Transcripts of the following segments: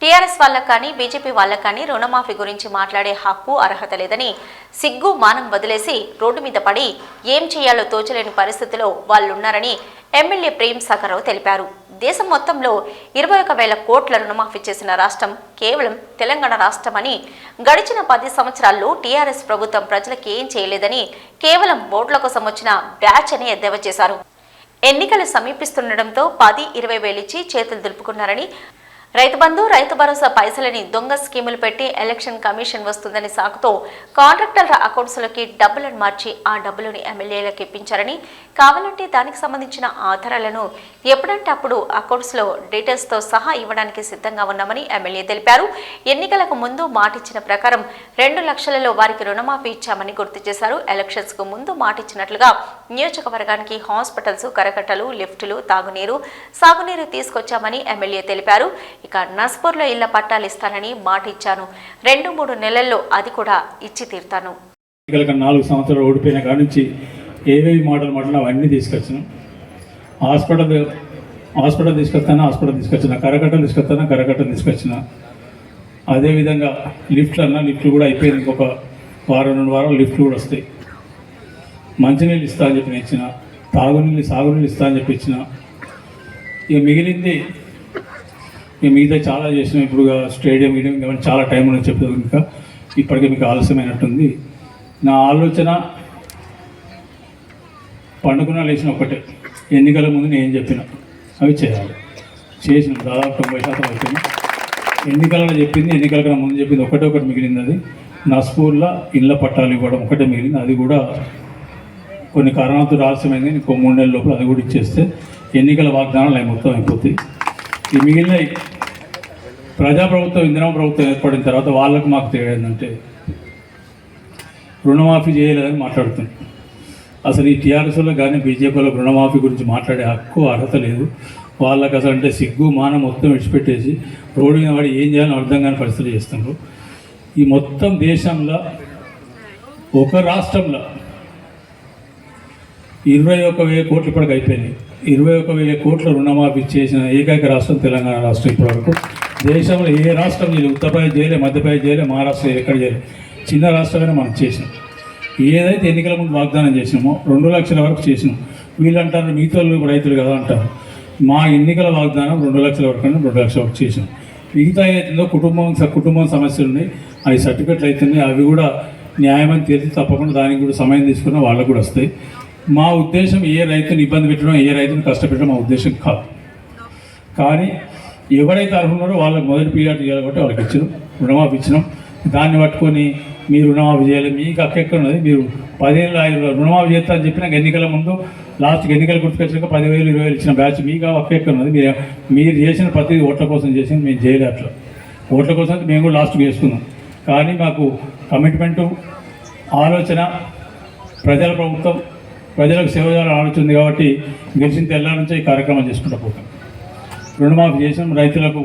TRS వాళ్ళకు కానీ BJP వాళ్ళకు కానీ రుణమాఫీ గురించి మాట్లాడే హక్కు అర్హత లేదని సిగ్గు మానం వదిలేసి రోడ్డు మీద పడి ఏం చేయాలో తోచలేని పరిస్థితిలో వాళ్ళున్నారని ఎమ్మెల్యే ప్రేమ్ సగరావు తెలిపారు. దేశం మొత్తంలో ఇరవై ఒక వేల కోట్ల రుణమాఫీ చేసిన రాష్ట్రం కేవలం తెలంగాణ రాష్ట్రమని గడిచిన పది సంవత్సరాల్లో టీఆర్ఎస్ ప్రభుత్వం ప్రజలకు ఏం చేయలేదని కేవలం ఓట్ల కోసం వచ్చిన బ్యాచ్ అని ఎద్దేవా చేశారు. ఎన్నికలు సమీపిస్తుండటంతో పది ఇరవై వేలిచ్చి చేతులు దులుపుకున్నారని రైతు బంధు రైతు భరోసా పైసలని దొంగ స్కీములు పెట్టి ఎలక్షన్ కమిషన్ వస్తుందని సాకుతో కాంట్రాక్టర్ల అకౌంట్స్లోకి డబ్బులను మార్చి ఆ డబ్బులను ఎమ్మెల్యేలకు ఇప్పించారని కావాలంటే దానికి సంబంధించిన ఆధారాలను ఎప్పుడంటే అప్పుడు అకౌంట్స్లో డీటెయిల్స్తో సహా ఇవ్వడానికి సిద్ధంగా ఉన్నామని ఎమ్మెల్యే తెలిపారు. ఎన్నికలకు ముందు మాటిచ్చిన ప్రకారం రెండు లక్షలలో వారికి రుణమాఫీ ఇచ్చామని గుర్తు చేశారు. ఎలక్షన్స్కు ముందు మాటిచ్చినట్లుగా నియోజకవర్గానికి హాస్పిటల్స్ కరకట్టలు లిఫ్టులు తాగునీరు సాగునీరు తీసుకొచ్చామని ఎమ్మెల్యే తెలిపారు. ఇక నస్పూర్లో ఇళ్ళ పట్టాలు ఇస్తానని మాట ఇచ్చాను. రెండు మూడు నెలల్లో అది కూడా ఇచ్చి తీరుతాను. నాలుగు సంవత్సరాలు ఓడిపోయిన కాడ నుంచి ఏవేవి మాటలు మాటలు అవన్నీ తీసుకొచ్చినాం. హాస్పిటల్ హాస్పిటల్ తీసుకొస్తాను హాస్పిటల్ తీసుకొచ్చిన. కరకట్టలు తీసుకొస్తాను కరకట్టలు తీసుకొచ్చిన. అదేవిధంగా లిఫ్ట్లు అన్న లిఫ్ట్లు కూడా అయిపోయింది. ఇంకొక వారం రెండు వారాలు లిఫ్ట్లు కూడా వస్తాయి. మంచినీళ్ళు ఇస్తా అని చెప్పి నేను ఇచ్చిన తాగునీళ్ళు సాగునీళ్ళు ఇస్తా అని చెప్పి ఇచ్చిన. ఇక మిగిలింది ఇక మిగతా చాలా చేసినాం ఇప్పుడు స్టేడియం గీడియం చాలా టైం ఉన్నది చెప్తాను ఇంకా ఇప్పటికే మీకు ఆలస్యమైనట్టుంది. నా ఆలోచన పండుకున్న లేచిన ఒకటే ఎన్నికల ముందు నేను చెప్పిన? అవి చేయాలి. చేసిన దాదాపు తొంభై శాతం అయిపోయింది. ఎన్నికలలో చెప్పింది ఎన్నికల కన్నా ముందు చెప్పింది ఒకటే ఒకటి మిగిలింది అది. నా స్కూల్లో ఇళ్ళ పట్టాలు ఇవ్వడం ఒకటే మిగిలింది. అది కూడా కొన్ని కారణాలతో ఆలస్యమైంది ఇంకో మూడు నెలల లోపల అది కూడా ఇచ్చేస్తే ఎన్నికల వాగ్దానాలు అవి మొత్తం అయిపోతాయి. ఈ మిగిలిన ప్రజాప్రభుత్వం ఇందిరా ప్రభుత్వం ఏర్పడిన తర్వాత వాళ్ళకు మాకు తేడా ఏంటంటే రుణమాఫీ చేయలేదని మాట్లాడుతుంది అసలు ఈ టీఆర్ఎస్లో కానీ బీజేపీలో రుణమాఫీ గురించి మాట్లాడే హక్కు అర్హత లేదు. వాళ్ళకి అసలు అంటే సిగ్గు మానం మొత్తం విడిచిపెట్టేసి రోడ్డు మీద పడి ఏం చేయాలని అర్థం కాని పరిస్థితులు చేస్తున్నారు. ఈ మొత్తం దేశంలో ఒక రాష్ట్రంలో ఇరవై ఒక వెయ్యి కోట్లు ఇప్పటికి అయిపోయినాయి. ఇరవై ఒక వెయ్యి కోట్ల రుణమాఫీ చేసిన ఏకైక రాష్ట్రం తెలంగాణ రాష్ట్రం ఇప్పటివరకు. దేశంలో ఏ రాష్ట్రం చేయలేదు ఉత్తరప్రదేశ్ చేయలే మధ్యప్రదేశ్ చేయలే మహారాష్ట్ర ఎక్కడ చేయలేదు చిన్న రాష్ట్రమైనా మనం చేసినాం. ఏదైతే ఎన్నికల ముందు వాగ్దానం చేసినామో రెండు లక్షల వరకు చేసినాం. వీళ్ళు అంటారు మిగతా రైతులు కదా అంటారు. మా ఎన్నికల వాగ్దానం రెండు లక్షల వరకు అంటే రెండు లక్షల వరకు చేసినాం. మిగతా ఏదైతుందో కుటుంబం కుటుంబం సమస్యలు ఉన్నాయి. అవి సర్టిఫికెట్లు అవుతున్నాయి అవి కూడా న్యాయమని తెలిసి తప్పకుండా దానికి కూడా సమయం తీసుకున్న వాళ్ళకు కూడా వస్తాయి. మా ఉద్దేశం ఏ రైతుని ఇబ్బంది పెట్టడం ఏ రైతుని కష్టపెట్టడం మా ఉద్దేశం కాదు. కానీ ఎవరైతే అర్హున్నారో వాళ్ళకి మొదటి పీరియడ్ చేయాలి కాబట్టి వాళ్ళకి ఇచ్చిన రుణమాఫీ ఇచ్చినాం. దాన్ని పట్టుకొని మీరు రుణమాఫీ చేయాలి. మీకు అక్క ఉన్నది? మీరు పదిహేను ఐదు రుణమాఫీ చేస్తా అని చెప్పినాక ఎన్నికల ముందు లాస్ట్కి ఎన్నికలు గుర్తుకొచ్చాక పదివేలు ఇరవై వేలు ఇచ్చిన బ్యాచ్ మీకు అక్క ఉన్నది? మీరు మీరు చేసిన ప్రతి ఓట్ల కోసం చేసింది మేము చేయలే అట్లా. ఓట్ల కోసం మేము కూడా లాస్ట్కి చేసుకున్నాం. కానీ మాకు కమిట్మెంటు ఆలోచన ప్రజల ప్రభుత్వం ప్రజలకు సేవ చేయాలని ఆలోచన ఉంది కాబట్టి గెలిచిన తెల్లారి నుంచే ఈ కార్యక్రమం చేసుకుంటూ పోతాం. రుణమాఫీ చేసాం రైతులకు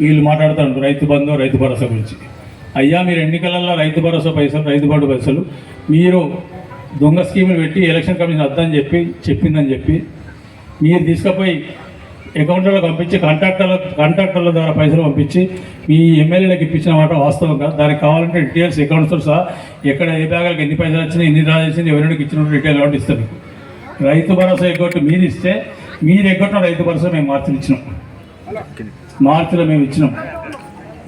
వీళ్ళు మాట్లాడతారు రైతు బంధు రైతు భరోసా గురించి. అయ్యా మీరు ఎన్నికలలో రైతు భరోసా పైసలు రైతు బంధు పైసలు మీరు దొంగ స్కీములు పెట్టి ఎలక్షన్ కమిషన్ వద్దని చెప్పి చెప్పిందని చెప్పి మీరు తీసుకుపోయి అకౌంట్లలో పంపించి కాంట్రాక్టర్ల కాంట్రాక్టర్ల ద్వారా పైసలు పంపించి మీ ఎమ్మెల్యేలకు ఇప్పించిన మాట వాస్తవంగా దానికి కావాలంటే డీటెయిల్స్ అకౌంట్స్తో సహా ఎక్కడ ఏ బ్యాగులకు ఎన్ని పైసలు వచ్చినాయి ఎన్ని డ్రా చేసింది ఎవరికి ఇచ్చిన డీటెయిల్ కాబట్టి ఇస్తాం మీకు. రైతు భరోసా ఎగ్గొట్టు మీరు ఇస్తే మీరు ఎగ్గొట్టిన రైతు భరోసా మేము మార్చిలు ఇచ్చినాం. మార్చిలో మేము ఇచ్చినాం.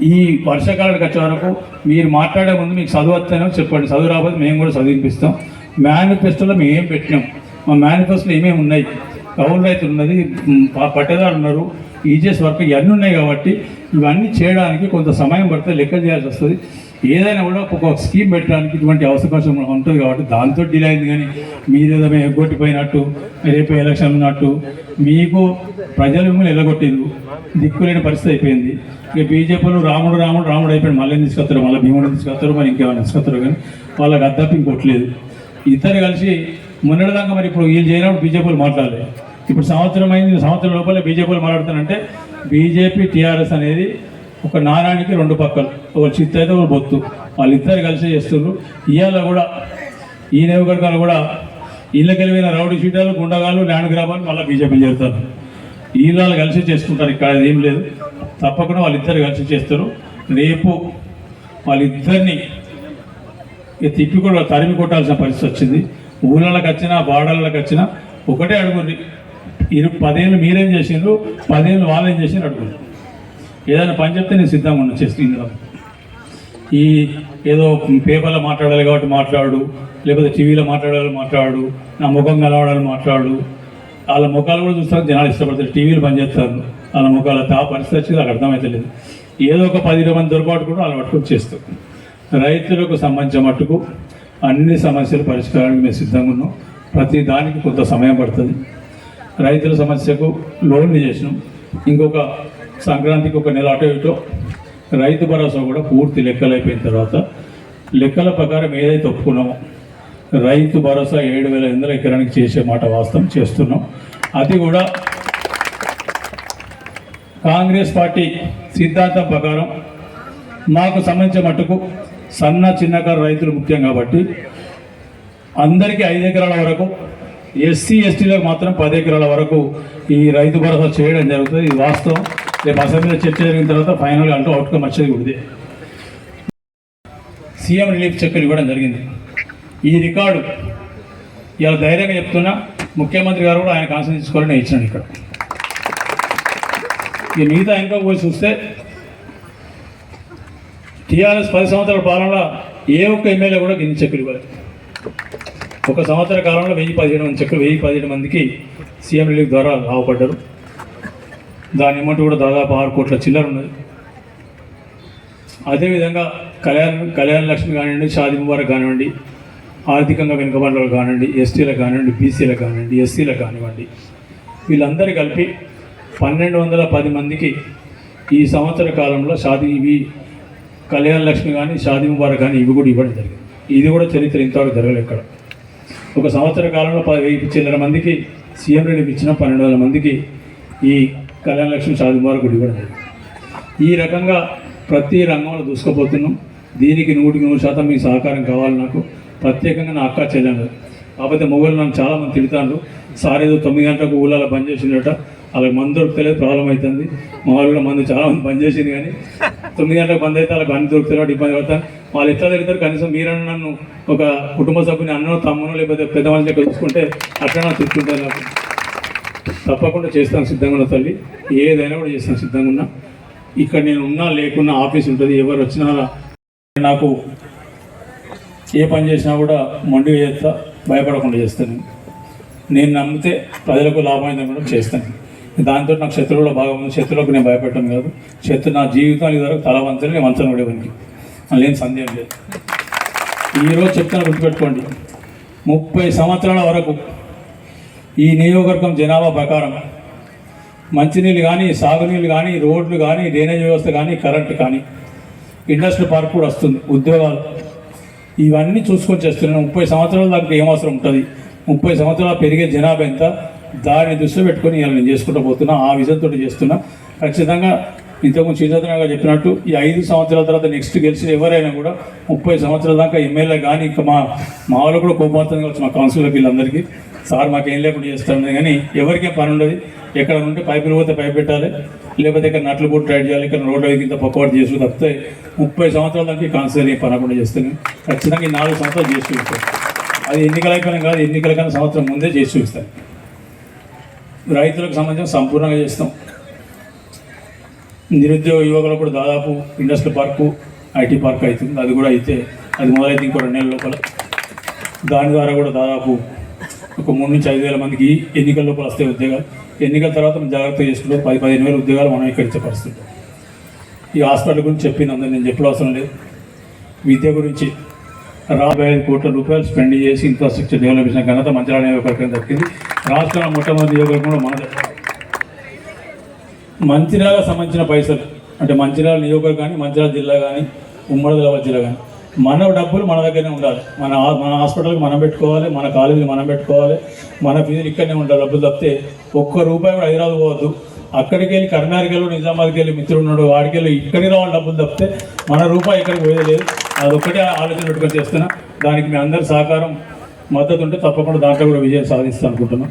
ఈ వర్షాకాలానికి వచ్చే వరకు మీరు మాట్లాడే ముందు మీకు చదువు వస్తాయని చెప్పండి. చదువు రాకపోతే మేము కూడా చదివిపిస్తాం. మేనిఫెస్టోలో మేము ఏం పెట్టినాం. మా మేనిఫెస్టోలో ఏమేమి ఉన్నాయి? కౌలు రైతులు ఉన్నది పట్టేదారు ఉన్నారు. ఈజీఎస్ వర్క్ ఇవన్నీ ఉన్నాయి కాబట్టి ఇవన్నీ చేయడానికి కొంత సమయం పడితే లెక్క చేయాల్సి వస్తుంది. ఏదైనా కూడా ఒక స్కీమ్ పెట్టడానికి ఇటువంటి అవకాశం ఉంటుంది కాబట్టి దాంతో డిలే అయింది కానీ మీరేదో మేము ఎగ్గొట్టిపోయినట్టు రేపు ఎలక్షన్ ఉన్నట్టు మీకు ప్రజలు మిమ్మల్ని ఎల్లగొట్టింది దిక్కులేని పరిస్థితి అయిపోయింది. ఇక బీజేపీలో రాముడు రాముడు రాముడు అయిపోయాడు మళ్ళీ తీసుకొస్తారు? మళ్ళీ భీముడు తీసుకొస్తారు? మరి ఇంకేమైనా తీసుకొస్తారు కానీ వాళ్ళకి అద్దపు ఇంకోట్లేదు ఇద్దరు కలిసి మొన్నటిదాకా మరి ఇప్పుడు వీళ్ళు చేయనప్పుడు బీజేపీలు మాట్లాడలేదు ఇప్పుడు సంవత్సరం అయింది సంవత్సరం లోపల బీజేపీలు మాట్లాడుతానంటే బీజేపీ టీఆర్ఎస్ అనేది ఒక నాణానికి రెండు పక్కలు. ఒక చిత్త అయితే ఒక బొత్తు. వాళ్ళిద్దరు కలిసి చేస్తున్నారు ఇవాళ కూడా ఈ నియోజకవర్గాలు కూడా ఇళ్ళకి వెళ్ళిన రౌడీ షీటాలు గుండగాలు ల్యాండ్ గ్రాబాలు మళ్ళీ బీజేపీ చేరుతారు. వీళ్ళు కలిసి చేసుకుంటారు ఇక్కడ ఏం లేదు. తప్పకుండా వాళ్ళిద్దరు కలిసి చేస్తారు. రేపు వాళ్ళిద్దరిని ఇక తిప్పి కూడా తరిమి కొట్టాల్సిన పరిస్థితి వచ్చింది. ఊళ్ళకి వచ్చినా బార్డర్లకు వచ్చినా ఒకటే అడుగుంది ఇరు పదేళ్ళు మీరేం చేసిండ్రు? పదేళ్ళు వాళ్ళేం చేసిండ్రు అడుగుంది ఏదైనా పని చెప్తే నేను సిద్ధంగా ఉన్నా చేసి ఇందులో. ఈ ఏదో పేపర్లో మాట్లాడాలి కాబట్టి మాట్లాడు లేకపోతే టీవీలో మాట్లాడాలి మాట్లాడు నా ముఖం కలవడాలి మాట్లాడు. వాళ్ళ ముఖాలు కూడా చూస్తారు జనాలు ఇష్టపడతారు టీవీలు పనిచేస్తారు వాళ్ళ ముఖాలు ఆ పరిస్థితి వచ్చి నాకు అర్థమవుతలేదు ఏదో ఒక పది ఇరవై మంది దొరకబాటు కూడా వాళ్ళు పట్టుకొని చేస్తారు. రైతులకు సంబంధించిన మట్టుకు అన్ని సమస్యల పరిష్కారానికి మేము సిద్ధంగా ఉన్నాం. ప్రతి దానికి కొంత సమయం పడుతుంది. రైతుల సమస్యకు లోన్లు చేసినాం. ఇంకొక సంక్రాంతికి ఒక నెల అటు ఇటో రైతు భరోసా కూడా పూర్తి లెక్కలు అయిపోయిన తర్వాత లెక్కల ప్రకారం ఏదైతే ఒప్పుకున్నామో రైతు భరోసా ఏడు వేల ఎనిమిది ఎకరానికి చేసే మాట వాస్తవం చేస్తున్నాం. అది కూడా కాంగ్రెస్ పార్టీ సిద్ధాంతం ప్రకారం మాకు సంబంధించిన మట్టుకు సన్న చిన్నకారు రైతులు ముఖ్యం కాబట్టి అందరికీ ఐదు ఎకరాల వరకు ఎస్సీ ఎస్టీలకు మాత్రం పది ఎకరాల వరకు ఈ రైతు భరోసా చేయడం జరుగుతుంది. ఇది వాస్తవం. రేపు అసెంబ్లీలో చర్చ జరిగిన తర్వాత ఫైనల్గా అంటూ అవుట్కమ్ వచ్చేది ఉంది సీఎం రిలీఫ్ చెక్కులు ఇవ్వడం జరిగింది. ఈ రికార్డు ఇలా ధైర్యంగా చెప్తున్నా ముఖ్యమంత్రి గారు కూడా ఆయన కాన్సన్ తీసుకోవాలని నేను ఇచ్చాను ఇక్కడ. ఈ మిగతా ఇంకా పోయి చూస్తే టీఆర్ఎస్ పది సంవత్సరాల పాలనలో ఏ ఒక్క ఎమ్మెల్యే కూడా గిన్ని చెక్కులు ఇవ్వలేదు. ఒక సంవత్సర కాలంలో వెయ్యి పదిహేడు మంది చెక్కులు వెయ్యి పదిహేడు మందికి సీఎం రిలీఫ్ ద్వారా లాభపడ్డారు. దాని అమౌంట్ కూడా దాదాపు ఆరు కోట్ల చిల్లర ఉన్నది. అదేవిధంగా కళ్యాణ్ కళ్యాణ లక్ష్మి కానివ్వండి షాది ముబారక్ కానివ్వండి ఆర్థికంగా వెనుకబడ్డలు కానివ్వండి ఎస్టీలకు కానివ్వండి బీసీలకు కానివ్వండి ఎస్సీలకు కానివ్వండి వీళ్ళందరూ కలిపి పన్నెండు వందల పది మందికి ఈ సంవత్సర కాలంలో షాది ఇవి కళ్యాణ లక్ష్మి కానీ షాది ముబారక్ కానీ ఇవి కూడా ఇవ్వడం జరిగింది. ఇది కూడా చరిత్ర ఇంతవరకు జరగలేదు ఇక్కడ ఒక సంవత్సర కాలంలో పదివేపు వెయ్యి చిల్లర మందికి సీఎం రెడ్డి ఇచ్చిన పన్నెండు వందల మందికి ఈ కళ్యాణ లక్ష్మి షాది ముబారక్ కూడా ఇవ్వడం జరిగింది. ఈ రకంగా ప్రతి రంగంలో దూసుకుపోతున్నాం. దీనికి నూటికి నూరు శాతం మీ సహకారం కావాలి నాకు. ప్రత్యేకంగా నా అక్క చెల్లెలు. కాకపోతే మొగలు నన్ను చాలామంది తిడతాను సార్ ఏదో తొమ్మిది గంటలకు ఊళ్ళలో బంద్ చేసిండట. వాళ్ళకి మందు దొరుకుతలేదు ప్రాబ్లం అవుతుంది మా వాళ్ళు కూడా మందు చాలామంది బంద్ చేసింది కానీ తొమ్మిది గంటలకు బంద్ అయితే వాళ్ళకి అన్ని దొరుకుతారు ఇబ్బంది పడతారు. వాళ్ళు ఎట్లా తిరుగుతారు? కనీసం మీరన్నా నన్ను ఒక కుటుంబ సభ్యుని అన్నో తమ్మునో లేకపోతే పెద్దవాళ్ళని దగ్గర చూసుకుంటే అట్లా నాకు నాకు. తప్పకుండా చేస్తాను సిద్ధంగా ఉన్న తల్లి. ఏదైనా కూడా చేస్తాను సిద్ధంగా ఉన్నా. ఇక్కడ నేను ఉన్నా లేకున్నా ఆఫీస్ ఉంటుంది. ఎవరు వచ్చినా నాకు ఏ పని చేసినా కూడా మొండి చేస్తా భయపడకుండా చేస్తాను నేను నమ్మితే ప్రజలకు లాభమైందని కూడా చేస్తాను. దాంతో నాకు శత్రువులో భాగం ఉంది. శత్రువులకు నేను భయపెట్టను కాదు. శత్రు నా జీవితానికి వరకు తల వంచని నేను వంచను ఉండేవానికి లేని సందేహం లేదు. ఈరోజు చెప్తాను గుర్తుపెట్టుకోండి. ముప్పై సంవత్సరాల వరకు ఈ నియోజకవర్గం జనాభా ప్రకారం మంచినీళ్ళు కానీ సాగునీళ్ళు కానీ రోడ్లు కానీ డ్రైనేజ్ వ్యవస్థ కానీ కరెంటు కానీ ఇండస్ట్రీ పార్క్ కూడా వస్తుంది. ఉద్యోగాలు. ఇవన్నీ చూసుకొని చేస్తున్నాను ముప్పై సంవత్సరాల దాకా ఏం అవసరం ఉంటుంది? ముప్పై సంవత్సరాలు పెరిగే జనాభా ఎంత? దాన్ని దృష్టిలో పెట్టుకొని ఇలా నేను చేసుకుంటూ పోతున్నా ఆ విజన్తో చేస్తున్నా. ఖచ్చితంగా ఇంతకుముందు శ్రీచంద్రగా చెప్పినట్టు ఈ ఐదు సంవత్సరాల తర్వాత నెక్స్ట్ గెలిచిన ఎవరైనా కూడా ముప్పై సంవత్సరాల దాకా ఎమ్మెల్యే కానీ ఇంకా మా మా వాళ్ళు కూడా కోపడుతుంది కావచ్చు మా కౌన్సిలర్ వీళ్ళందరికీ. సార్ మాకేం లేకుండా చేస్తాను కానీ ఎవరికే పని ఉండదు. ఎక్కడ ఉంటే పైపులు పోతే పైపు పెట్టాలి లేకపోతే ఇక్కడ నట్లు కూడా ట్రైడ్ చేయాలి ఇక్కడ రోడ్డు ఇంత పక్కవాటు చేసి తప్పితే ముప్పై సంవత్సరాల దాకా కౌన్సిలర్ ఏం పని చేస్తాను ఖచ్చితంగా ఈ నాలుగు సంవత్సరాలు చేసి అది ఎన్నికల కాదు ఎన్నికల కన్నా సంవత్సరం ముందే చేసి చూపిస్తాను రైతులకు సంబంధించిన సంపూర్ణంగా చేస్తాం. నిరుద్యోగ యువకులకు కూడా దాదాపు ఇండస్ట్రియల్ పార్కు ఐటీ పార్క్ అవుతుంది. అది కూడా అయితే అది మొదలైతే ఇంకో రెండు నెలల లోపల. దాని ద్వారా కూడా దాదాపు ఒక మూడు నుంచి ఐదు వేల మందికి ఎన్నికల లోపల వస్తాయి ఉద్యోగాలు. ఎన్నికల తర్వాత మనం జాగ్రత్త చేసుకుంటే. పది పదిహేను వేల ఉద్యోగాలు మనం ఇక్కడ ఇచ్చే పరిస్థితి. ఈ హాస్పిటల్ గురించి చెప్పింది అందరూ నేను చెప్పడం అవసరం లేదు. విద్య గురించి రాబోయే ఐదు కోట్ల రూపాయలు స్పెండ్ చేసి ఇన్ఫ్రాస్ట్రక్చర్ డెవలప్ చేసిన ఘనత మంచిర్యాల నియోజకవర్గం దక్కింది రాష్ట్రంలో మొట్టమొదటి నియోజకవర్గంలో మన మంచిర్యాల సంబంధించిన పైసలు అంటే మంచిర్యాల నియోజకవర్గం కానీ మంచిర్యాల జిల్లా కానీ ఉమ్మడి జిల్లా కానీ మన డబ్బులు మన దగ్గరనే ఉండాలి. మన మన హాస్పిటల్కి మనం పెట్టుకోవాలి మన కాలేజీకి మనం పెట్టుకోవాలి మన ఫీజులు ఇక్కడనే ఉండాలి డబ్బులు తప్పితే ఒక్క రూపాయి కూడా హైదరాబాద్ పోవద్దు. అక్కడికి వెళ్ళి కరీంనగర్కి వెళ్ళి నిజామాబాద్కి వెళ్ళి మిత్రుడు ఉన్నాడు వాడికి వెళ్ళి ఇక్కడికి రావాలి డబ్బులు తప్పితే మన రూపాయి ఇక్కడికి పోయేది లేదు. అదొక్కటే ఆలోచన పెట్టుకొని చేస్తున్నా. దానికి మీ అందరి సహకారం మద్దతు ఉంటే తప్పకుండా దాంట్లో కూడా విజయం సాధిస్తాను అనుకుంటున్నాం.